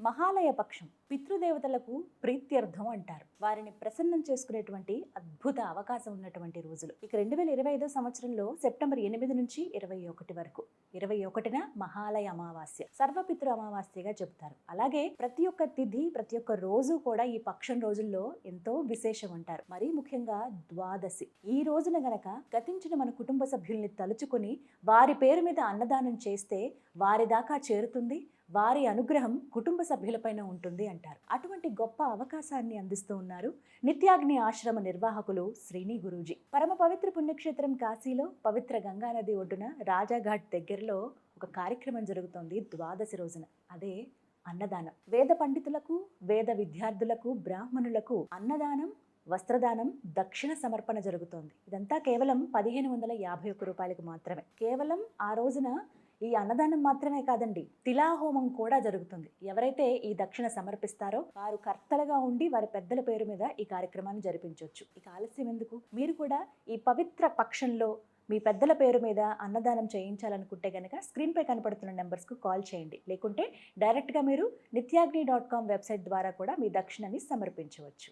మహాలయ పక్షం పితృదేవతలకు ప్రీత్యర్థం అంటారు. వారిని ప్రసన్నం చేసుకునేటువంటి అద్భుత అవకాశం ఉన్నటువంటి రోజులు. ఇక రెండు వేల ఇరవై ఐదో సంవత్సరంలో సెప్టెంబర్ ఎనిమిది నుంచి ఇరవై ఒకటి వరకు. ఇరవై ఒకటిన మహాలయ అమావాస్య. సర్వపితృ అమావాస్యగా చెబుతారు. అలాగే ప్రతి ఒక్క తిథి ప్రతి ఒక్క రోజు కూడా ఈ పక్షం రోజుల్లో ఎంతో విశేషం అంటారు. మరీ ముఖ్యంగా ద్వాదశి. ఈ రోజున గనక గతించిన మన కుటుంబ సభ్యుల్ని తలుచుకుని వారి పేరు మీద అన్నదానం చేస్తే వారి దాకా చేరుతుంది వారి అనుగ్రహం కుటుంబ సభ్యులపైన ఉంటుంది అంటారు. అటువంటి గొప్ప అవకాశాన్ని అందిస్తూ ఉన్నారు నిత్యాగ్ని ఆశ్రమ నిర్వాహకులు శ్రీని గురూజీ. పరమ పవిత్ర పుణ్యక్షేత్రం కాశీలో పవిత్ర గంగా నది ఒడ్డున రాజాఘాట్ దగ్గరలో ఒక కార్యక్రమం జరుగుతోంది ద్వాదశి రోజున. అదే అన్నదానం. వేద పండితులకు వేద విద్యార్థులకు బ్రాహ్మణులకు అన్నదానం వస్త్రదానం దక్షిణ సమర్పణ జరుగుతోంది. ఇదంతా కేవలం పదిహేను వందల యాభై ఒక్క రూపాయలకు మాత్రమే. కేవలం ఆ రోజున ఈ అన్నదానం మాత్రమే కాదండి తిలాహోమం కూడా జరుగుతుంది. ఎవరైతే ఈ దక్షిణ సమర్పిస్తారో వారు కర్తలుగా ఉండి వారి పెద్దల పేరు మీద ఈ కార్యక్రమాన్ని జరిపించవచ్చు ఇక ఆలస్యం ఎందుకు? మీరు కూడా ఈ పవిత్ర పక్షంలో మీ పెద్దల పేరు మీద అన్నదానం చేయించాలనుకుంటే కనుక స్క్రీన్పై కనపడుతున్న నెంబర్స్కు కాల్ చేయండి. లేకుంటే డైరెక్ట్గా మీరు నిత్యాగ్ని డాట్ కామ్ వెబ్సైట్ ద్వారా కూడా మీ దక్షిణని సమర్పించవచ్చు.